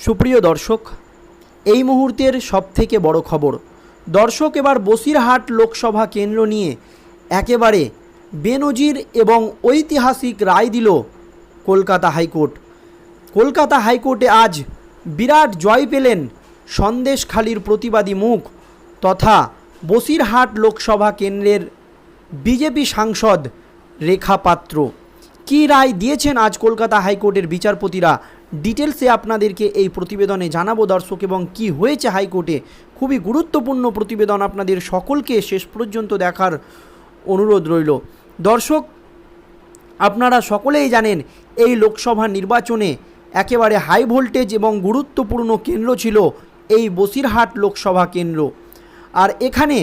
সুপ্রিয় দর্শক, এই মুহূর্তের সবথেকে বড় খবর, দর্শক এবার বসিরহাট লোকসভা কেন্দ্র নিয়ে একেবারে বেনজির এবং ঐতিহাসিক রায় দিল কলকাতা হাইকোর্ট। কলকাতা হাইকোর্টে আজ বিরাট জয় পেলেন সন্দেশখালির প্রতিবাদী মুখ তথা বসিরহাট লোকসভা কেন্দ্রের বিজেপি সাংসদ রেখা পাত্র। কী রায় দিয়েছেন আজ কলকাতা হাইকোর্টের বিচারপতিরা ডিটেলসে আপনাদেরকে এই প্রতিবেদনে জানাব দর্শক, এবং কি হয়েছে হাইকোর্টে? খুবই গুরুত্বপূর্ণ প্রতিবেদন আপনাদের সকলকে শেষ পর্যন্ত দেখার অনুরোধ রইল। দর্শক, আপনারা সকলেই জানেন, এই লোকসভা নির্বাচনে একেবারে হাই ভোল্টেজ এবং গুরুত্বপূর্ণ কেন্দ্র ছিল এই বসিরহাট লোকসভা কেন্দ্র। আর এখানে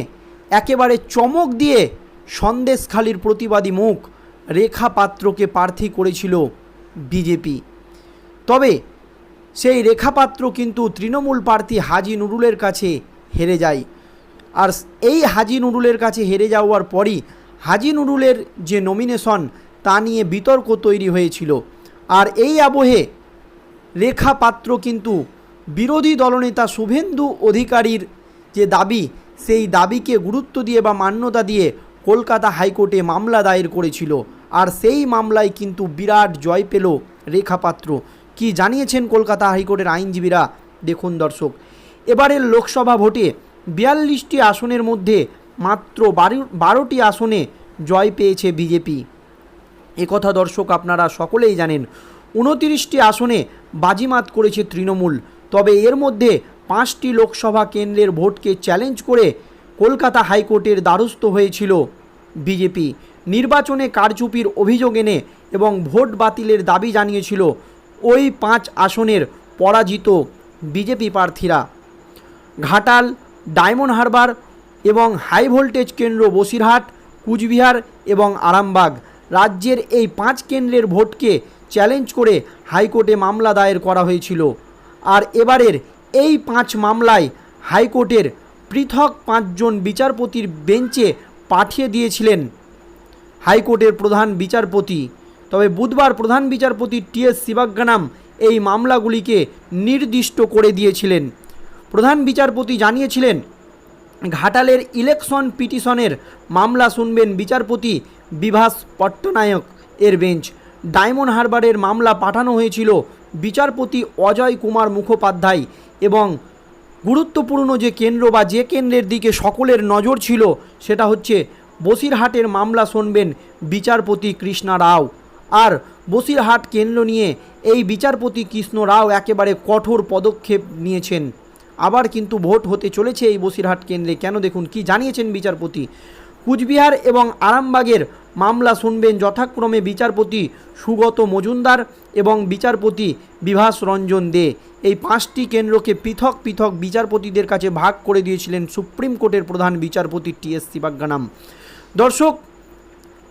একেবারে চমক দিয়ে সন্দেশখালির প্রতিবাদী মুখ রেখা পাত্রকে প্রার্থী করেছিল বিজেপি। তবে সেই রেখাপাত্র কিন্তু তৃণমূল প্রার্থী হাজি নুরুলের কাছে হেরে যায়। আর এই হাজি নুরুলের কাছে হেরে যাওয়ার পরই হাজি নুরুলের যে নমিনেশন তা নিয়ে বিতর্ক তৈরি হয়েছিল। আর এই আবহে রেখা পাত্র কিন্তু বিরোধী দলনেতা শুভেন্দু অধিকারীর যে দাবি, সেই দাবিকে গুরুত্ব দিয়ে বা মান্যতা দিয়ে কলকাতা হাইকোর্টে মামলা দায়ের করেছিল। আর সেই মামলায় কিন্তু বিরাট জয় পেল রেখা পাত্র কি জানিয়েছেন কলকাতা হাইকোর্টের আইনজীবীরা? দেখুন দর্শক, এবারের লোকসভা ভোটে বিয়াল্লিশটি আসনের মধ্যে মাত্র বারো বারোটি আসনে জয় পেয়েছে বিজেপি। একথা দর্শক আপনারা সকলেই জানেন, উনতিরিশটি আসনে বাজিমাত করেছে তৃণমূল। তবে এর মধ্যে পাঁচটি লোকসভা কেন্দ্রের ভোটকে চ্যালেঞ্জ করে কলকাতা হাইকোর্টের দ্বারস্থ হয়েছিল বিজেপি। নির্বাচনে কারচুপির অভিযোগ এনে এবং ভোট বাতিলের দাবি জানিয়েছিল ওই পাঁচ আসনের পরাজিত বিজেপি প্রার্থীরা। ঘাটাল, ডায়মন্ড হারবার এবং হাই ভোল্টেজ কেন্দ্র বসিরহাট, কুচবিহার এবং আরামবাগ রাজ্যের এই পাঁচ কেন্দ্রের ভোটকে চ্যালেঞ্জ করে হাইকোর্টে মামলা দায়ের করা হয়েছিল। আর এবারের এই পাঁচ মামলায় হাইকোর্টের পৃথক পাঁচজন বিচারপতির বেঞ্চে পাঠিয়ে দিয়েছিলেন হাইকোর্টের প্রধান বিচারপতি। তবে বুধবার প্রধান বিচারপতি টি এস শিবাজ্ঞানাম এই মামলাগুলিকে নির্দিষ্ট করে দিয়েছিলেন। প্রধান বিচারপতি জানিয়েছিলেন, ঘাটালের ইলেকশন পিটিশনের মামলা শুনবেন বিচারপতি বিভাস পট্টনায়ক এর বেঞ্চ। ডায়মন্ড হারবারের মামলা পাঠানো হয়েছিল বিচারপতি অজয় কুমার মুখোপাধ্যায় এবং গুরুত্বপূর্ণ যে কেন্দ্র বা যে কেন্দ্রের দিকে সকলের নজর ছিল সেটা হচ্ছে বসিরহাটের মামলা শুনবেন বিচারপতি কৃষ্ণা রাও। আর বসিরহাট কেন্দ্র নিয়ে এই বিচারপতি কৃষ্ণ রাও একেবারে কঠোর পদক্ষেপ নিয়েছেন। আবার কিন্তু ভোট হতে চলেছে এই বসিরহাট কেন্দ্রে। কেন দেখুন, কি জানিয়েছেন বিচারপতি? কুচবিহার এবং আরামবাগের মামলা শুনবেন যথাক্রমে বিচারপতি সুগত মজুমদার এবং বিচারপতি বিভাস রঞ্জন দে। এই পাঁচটি কেন্দ্রকে পৃথক পৃথক বিচারপতিদের কাছে ভাগ করে দিয়েছিলেন সুপ্রিম কোর্টের প্রধান বিচারপতি টি এস শিবাজ্ঞানাম দর্শক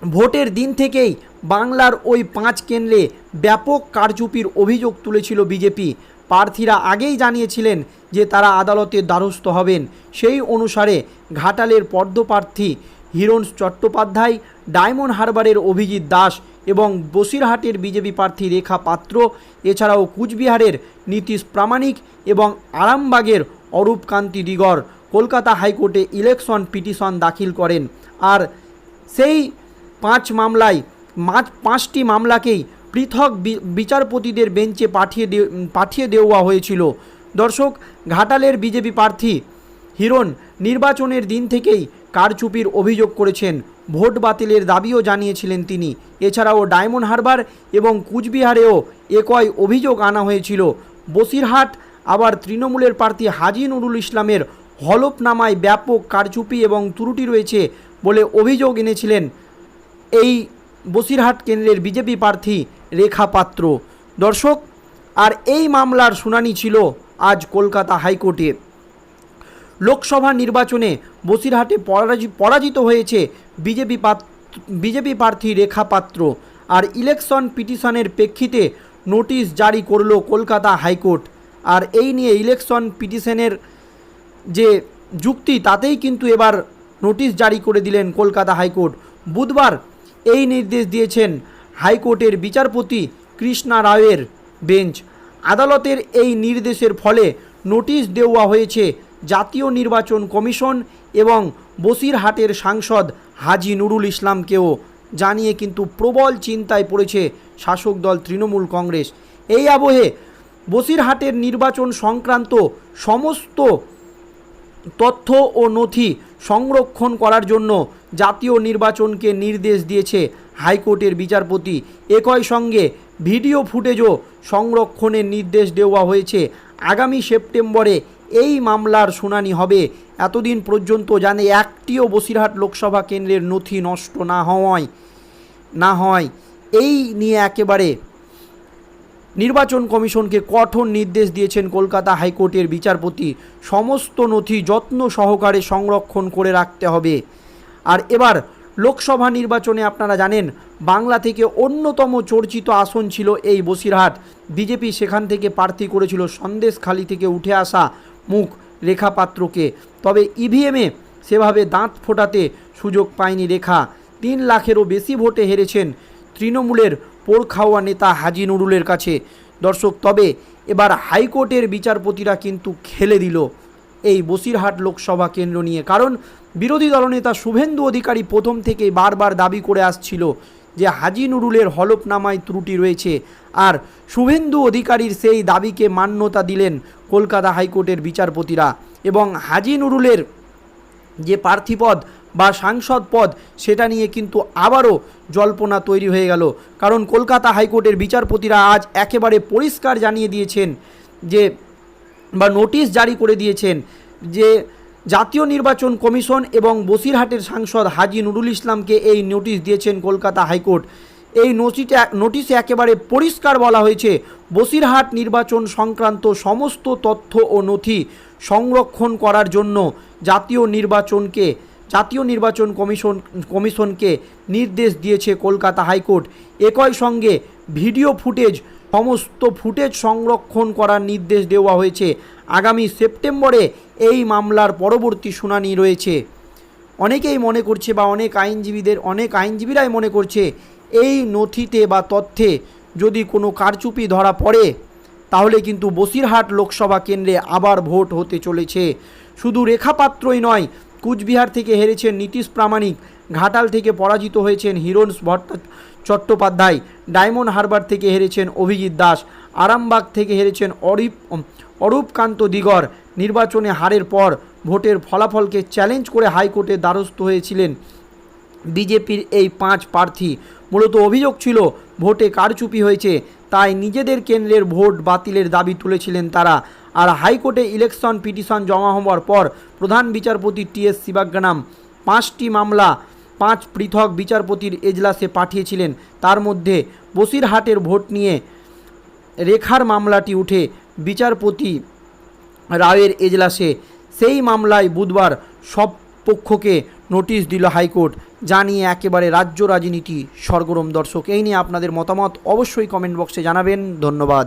ভোটের দিন থেকেই বাংলার ওই পাঁচ কেন্দ্রে ব্যাপক কারচুপির অভিযোগ তুলেছিল বিজেপি। প্রার্থীরা আগেই জানিয়েছিলেন যে তারা আদালতের দ্বারস্থ হবেন। সেই অনুসারে ঘাটালের পদ্মপ্রার্থী হিরণ চট্টোপাধ্যায়, ডায়মন্ড হারবারের অভিজিৎ দাস এবং বসিরহাটের বিজেপি প্রার্থী রেখা পাত্র, এছাড়াও কুচবিহারের নীতিশ প্রামাণিক এবং আরামবাগের অরূপকান্তি দিগর কলকাতা হাইকোর্টে ইলেকশন পিটিশন দাখিল করেন। আর সেই পাঁচ মামলায়, মাঝ পাঁচটি মামলাকেই পৃথক বিচারপতিদের বেঞ্চে পাঠিয়ে পাঠিয়ে দেওয়া হয়েছিল। দর্শক, ঘাটালের বিজেপি প্রার্থী হিরণ নির্বাচনের দিন থেকেই কারচুপির অভিযোগ করেছেন। ভোট বাতিলের দাবিও জানিয়েছিলেন তিনি। এছাড়াও ডায়মন্ড হারবার এবং কুচবিহারেও একই অভিযোগ আনা হয়েছিল। বসিরহাট, আবার তৃণমূলের প্রার্থী হাজি নুরুল ইসলামের হলফনামায় ব্যাপক কারচুপি এবং ত্রুটি রয়েছে বলে অভিযোগ এনেছিলেন এই বসিরহাট কেন্দ্রের বিজেপি প্রার্থী রেখা পাত্র। দর্শক, আর এই মামলার শুনানি ছিল আজ কলকাতা হাইকোর্টে লোকসভা নির্বাচনে বসিরহাটে পরাজি- পরাজিত হয়েছে বিজেপি বিজেপি প্রার্থী রেখা পাত্র। আর ইলেকশন পিটিশনের প্রেক্ষিতে নোটিশ জারি করল কলকাতা হাইকোর্ট। আর এই নিয়ে ইলেকশন পিটিশনের যে যুক্তি, তাতেই কিন্তু এবার নোটিশ জারি করে দিলেন কলকাতা হাইকোর্ট। বুধবার এই নির্দেশ দিয়েছেন হাইকোর্টের বিচারপতি কৃষ্ণা রায়ের বেঞ্চ। আদালতের এই নির্দেশের ফলে নোটিশ দেওয়া হয়েছে জাতীয় নির্বাচন কমিশন এবং বসিরহাটের সাংসদ হাজি নুরুল ইসলামকেও। জানিয়ে কিন্তু প্রবল চিন্তায় পড়েছে শাসক দল তৃণমূল কংগ্রেস। এই আবহে বসিরহাটের নির্বাচন সংক্রান্ত সমস্ত তথ্য ও নথি সংরক্ষণ করার জন্য জাতীয় নির্বাচনকে নির্দেশ দিয়েছে হাইকোর্টের বিচারপতি। একই সঙ্গে ভিডিও ফুটেজও সংরক্ষণের নির্দেশ দেওয়া হয়েছে। আগামী সেপ্টেম্বরে এই মামলার শুনানি হবে। এতদিন পর্যন্ত জানে একটিও বসিরহাট লোকসভা কেন্দ্রের নথি নষ্ট না হওয়ায় না হয়। এই নিয়ে একেবারে নির্বাচন কমিশনকে কঠোর নির্দেশ দিয়েছেন কলকাতা হাইকোর্টের বিচারপতি। সমস্ত নথি যত্ন সহকারে সংরক্ষণ করে রাখতে হবে। আর এবার লোকসভা নির্বাচনে আপনারা জানেন, বাংলা থেকে অন্যতম চর্চিত আসন ছিল এই বসিরহাট। বিজেপি সেখান থেকে প্রার্থী করেছিল সন্দেশখালি থেকে উঠে আসা মুখ রেখা পাত্রকে তবে ইভিএমে সেভাবে দাঁত ফোটাতে সুযোগ পায়নি রেখা। তিন লাখেরও বেশি ভোটে হেরেছেন তৃণমূলের পোড়খাওয়া নেতা হাজি নুরুলের কাছে। দর্শক, তবে এবার হাইকোর্টের বিচারপতিরা কিন্তু খেলে দিল। এই বসিরহাট লোকসভা কেন্দ্র নিয়ে। কারণ বিরোধী দলনেতা শুভেন্দু অধিকারী প্রথম থেকেই বারবার দাবি করে আসছিল যে হাজি নুরুলের হলফনামায় ত্রুটি রয়েছে। আর শুভেন্দু অধিকারীর সেই দাবিকে মান্যতা দিলেন কলকাতা হাইকোর্টের বিচারপতিরা। এবং হাজি নুরুলের যে প্রার্থীপদ বা সাংসদ পদ, সেটা নিয়ে কিন্তু আবারও জল্পনা তৈরি হয়ে গেল। কারণ কলকাতা হাইকোর্টের বিচারপতিরা আজ একেবারে পরিষ্কার জানিয়ে দিয়েছেন যে, বা নোটিশ জারি করে দিয়েছেন যে, জাতীয় নির্বাচন কমিশন এবং বসিরহাটের সাংসদ হাজি নুরুল ইসলামকে এই নোটিশ দিয়েছেন কলকাতা হাইকোর্ট। এই নোটিশে নোটিশে একেবারে পরিষ্কার বলা হয়েছে, বসিরহাট নির্বাচন সংক্রান্ত সমস্ত তথ্য ও নথি সংরক্ষণ করার জন্য জাতীয় নির্বাচনকে জাতীয় নির্বাচন কমিশন, কমিশনকে নির্দেশ দিয়েছে কলকাতা হাইকোর্ট। একই সঙ্গে ভিডিও ফুটেজ, সমস্ত ফুটেজ সংরক্ষণ করার নির্দেশ দেওয়া হয়েছে। আগামী সেপ্টেম্বরে এই মামলার পরবর্তী শুনানি রয়েছে। অনেকেই মনে করছে বা অনেক আইনজীবীদের, অনেক আইনজীবীরাই মনে করছে এই নথিতে বা তথ্যে যদি কোনো কারচুপি ধরা পড়ে, তাহলে কিন্তু বসিরহাট লোকসভা কেন্দ্রে আবার ভোট হতে চলেছে। শুধু রেখাপাত্রই নয় কুচবিহার থেকে হেরেছেন নীতিশ প্রামাণিক। ঘাটাল থেকে পরাজিত হয়েছেন হিরোন্স ভট্ট চট্টোপাধ্যায়। ডায়মন্ড হারবার থেকে হেরেছেন অভিজিৎ দাস। আরামবাগ থেকে হেরেছেন অরিপ অরূপকান্ত দিগর। নির্বাচনে হারের পর ভোটের ফলাফলকে চ্যালেঞ্জ করে হাইকোর্টের দ্বারস্থ হয়েছিলেন বিজেপির এই পাঁচ প্রার্থী। মূলত অভিযোগ ছিল, ভোটে কারচুপি হয়েছে, তাই নিজেদের কেন্দ্রের ভোট বাতিলের দাবি তুলেছিলেন তারা। আর হাইকোর্টে ইলেকশন পিটিশন জমা হওয়ার পর প্রধান বিচারপতি টি এস শিবাগ্রাম পাঁচটি মামলা, পাঁচ পৃথক বিচারপতির এজলাসে পাঠিয়েছিলেন। তার মধ্যে বসিরহাটের ভোট নিয়ে রেখার মামলাটি উঠে বিচারপতি রায়ের এজলাসে। সেই মামলায় বুধবার সব পক্ষকে নোটিশ দিল হাইকোর্ট, জানিয়ে একেবারে রাজ্য রাজনীতি সরগরম দর্শক। এই নিয়ে আপনাদের মতামত অবশ্যই কমেন্ট বক্সে জানাবেন। ধন্যবাদ।